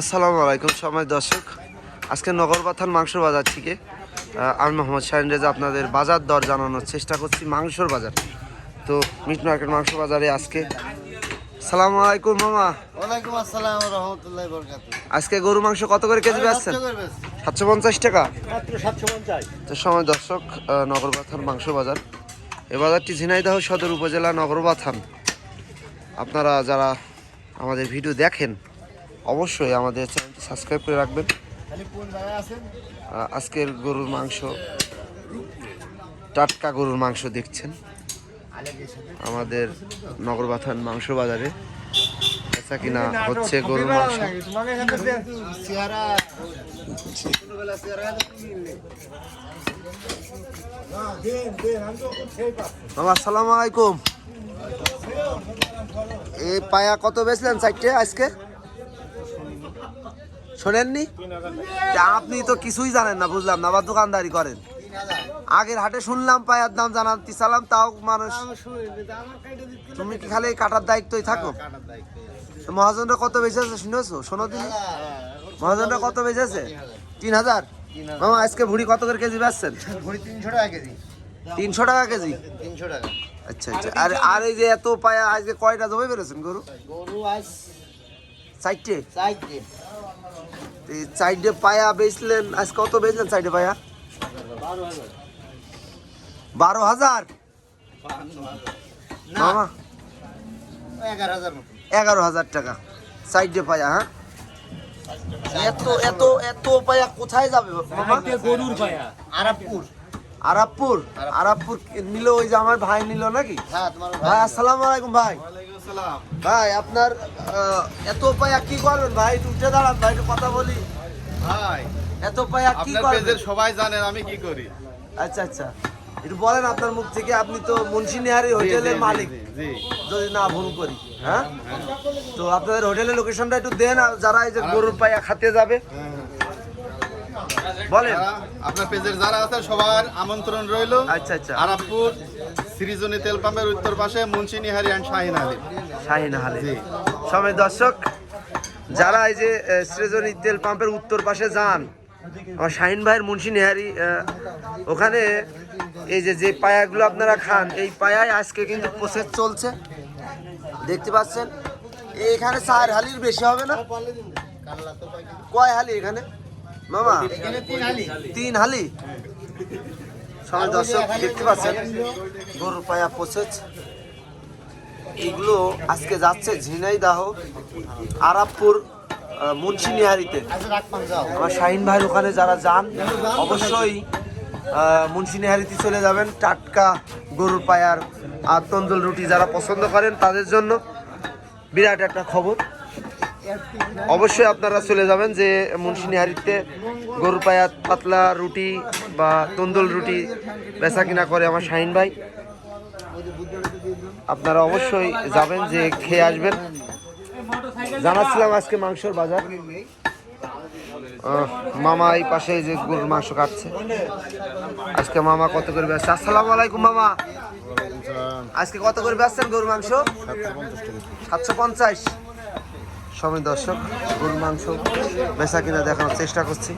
আসসালামু আলাইকুম সময় দর্শক। আজকে নগরবাথান মাংস বাজার থেকে আমি মোহাম্মদ শাহিন রেজা আপনাদের বাজার দর জানানোর চেষ্টা করছি মাংসর বাজার। তো মিট মার্কেট মাংস বাজারে আজকে। সালাম আলাইকুম মামা। ওয়ালাইকুম আসসালাম রহমতুল্লাহ আজকে গরু মাংস কত করে কেজি বেচছেন? সাতশো পঞ্চাশ টাকা? মাত্র তো সময় দর্শক নগরবাথান মাংস বাজার। এ বাজারটি ঝিনাইদহ সদর উপজেলা নগরবাথান। আপনারা যারা আমাদের ভিডিও দেখেন অবশ্যই আমাদের চ্যানেলটি সাবস্ক্রাইব করে রাখবেন। আজকের গরুর মাংস টাটকা গরুর মাংস দেখছেন। আমাদের নগরবাথান মাংস বাজারে। বেচা কিনা হচ্ছে গরুর মাংস। আসসালামু আলাইকুম। এই পায়া কত বেচলেন চারটে আজকে? শোনেননি? আপনি তো কিছুই জানেন না বুঝলাম না আবার দোকানদারি করেন। আগের হাটে শুনলাম পায়ার দাম জানাতে চালাম তাও মানুষ তুমি কি খালি কাটার দায়িত্বই থাকো? মহাজনরা কত বেচেছে শুনেছো? শোনো দিন মহাজনরা কত বেচেছে তিন হাজার? মামা আজকে ভুড়ি কত করে কেজি বেচছেন? ভরি তিনশো টাকা কেজি? তিনশো টাকা কেজি তিনশো টাকা আচ্ছা আচ্ছা। আর আর এই যে এত পায়া আজকে কয়টা জমে বেরোছেন গরু? গরু আজ চারটে? চাইতে এই চারটে পায়া বেচলেন আজ কত বেচলেন চারটে পায়া? বারো হাজার। মামা এগারো হাজার টাকা। চারটে পায়া হ্যাঁ? এত এত এত পায়া কোথায় যাবে মামা গরুর পায়া। আরাবপুর। আরাবপুর? আরাবপুর নিল ওই যে আমার ভাই নিল নাকি? হ্যাঁ ভাই আসসালামু আলাইকুম ভাই। ভাই আপনার এত পায়া কি করবেন? ভাই একটু উঠে দাঁড়ান ভাই একটু কথা বলি। ভাই এত পায়া কি করবেন? সবাই জানেন আমি কি করি। আচ্ছা আচ্ছা। একটু বলেন আপনার মুখ থেকে আপনি তো মুন্সি নেহারি হোটেলের মালিক। যদি না ভুল করি হ্যাঁ তো আপনাদের হোটেলের লোকেশনটা একটু দেন যারা এই যে গরুর পায়া খাতে যাবে। বলেন। আপনার পেজের যারা আছে সবার আমন্ত্রণ রইল। আচ্ছা আচ্ছা। আরাবপুর সৃজনী তেল পাম্পের উত্তর পাশে মুন্সি নিহারি অ্যান্ড শাহিন আলী। শাহিন হালে জি। সময় দর্শক যারা এই যে সৃজনী তেল পাম্পের উত্তর পাশে যান আমার শাহিন ভাইয়ের মুন্সি নেহারি ওখানে এই যে যে পায়াগুলো আপনারা খান এই পায়ায় আজকে কিন্তু প্রসেস চলছে। দেখতে পাচ্ছেন এখানে চার হালির বেশি হবে না? কয় হালি এখানে? মামা তিন হালি? সবাই দর্শক দেখতে পাচ্ছেন গরুর পায়া প্রসেস। এগুলো আজকে যাচ্ছে ঝিনাইদাহ আরাবপুর মুন্সিনিহারিতে। আমার শাহিন ভাইয়ের ওখানে যারা যান অবশ্যই মুন্সিনিহারিতে চলে যাবেন। টাটকা গরুর পায়ার আর তন্দুল রুটি যারা পছন্দ করেন তাদের জন্য বিরাট একটা খবর। অবশ্যই আপনারা চলে যাবেন যে মুন্সিনিহারিতে। গরুর পায়া পাতলা রুটি বা তন্দুল রুটি বেচা কিনা করে আমার শাহিন ভাই। আপনারা অবশ্যই যাবেন, যে খেয়ে আসবেন। জানাচ্ছিলাম আজকে মাংসর বাজার। মামা এই পাশে যে গরুর মাংস কাটছে। আজকে মামা কত করে বেচছে? আসসালামু আলাইকুম, মামা। আজকে কত করে বেচছেন গরুর মাংস? সাতশো পঞ্চাশ। সময় দর্শক, গরুর মাংস বেচা কিনা দেখানোর চেষ্টা করছি।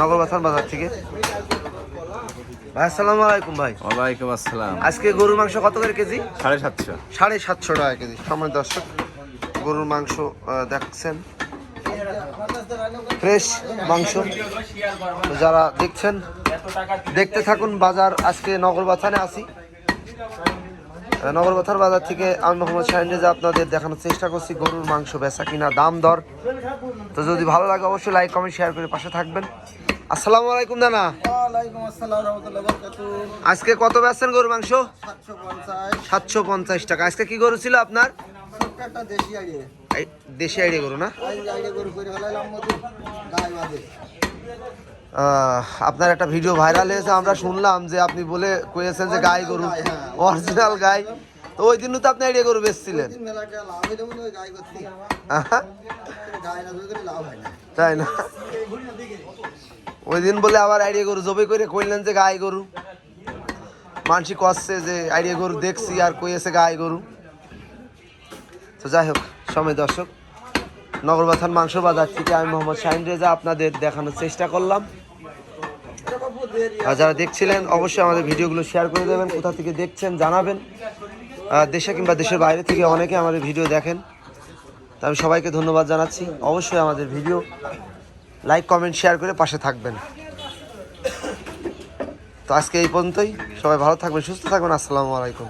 নগরবাথান বাজার থেকে। ভাই আসসালামু আলাইকুম ভাই। ওয়ালাইকুম আসসালাম। আজকে গরুর মাংস কত করে কেজি? সাড়ে সাতশো। সাড়ে সাতশো টাকা কেজি। সময় দর্শক গরুর মাংস দেখছেন। ফ্রেশ মাংস। যারা দেখছেন দেখতে থাকুন বাজার। আজকে আসি আহ, নগরবাথার বাজার থেকে আমি মোহাম্মদ শাহিন রেজা আপনাদের দেখানোর চেষ্টা করছি গরুর মাংস বেচা কিনা দাম দর। তো যদি ভালো লাগে অবশ্যই লাইক কমেন্ট শেয়ার করে পাশে থাকবেন। আসসালামু আলাইকুম দানা আজকে কত বেচছেন গরুর মাংস? সাতশো পঞ্চাশ। টাকা। আজকে কি গরু ছিল আপনার? দেশি আইডিয়া গরু না? গরু আপনার একটা ভিডিও ভাইরাল হয়েছে আমরা শুনলাম যে আপনি বলে কয়েছেন যে গাই গরু অরিজিনাল গাই তো ওই দিনও তো আপনি আইডিয়া গরু বেচছিলেন। হয় হয় তাই না? ওই দিন বলে আবার আইডিয়া গরু জবে করে কইলেন যে গাই গরু। মানসি কষছে যে আইডিয়া গরু দেখছি আর কই কইয়েছে গাই গরু। তো যাই হোক, সময় দর্শক, নগরবাথান মাংস বাজার থেকে আমি মোহাম্মদ শাহিন রেজা আপনাদের দেখানোর চেষ্টা করলাম। আর যারা দেখছিলেন, অবশ্যই আমাদের ভিডিওগুলো শেয়ার করে দেবেন, কোথা থেকে দেখছেন জানাবেন। দেশে কিংবা দেশের বাইরে থেকে অনেকে আমাদের ভিডিও দেখেন। তা আমি সবাইকে ধন্যবাদ জানাচ্ছি। অবশ্যই আমাদের ভিডিও লাইক কমেন্ট শেয়ার করে পাশে থাকবেন। তো আজকে এই পর্যন্তই। সবাই ভালো থাকবেন, সুস্থ থাকবেন। আসসালামু আলাইকুম।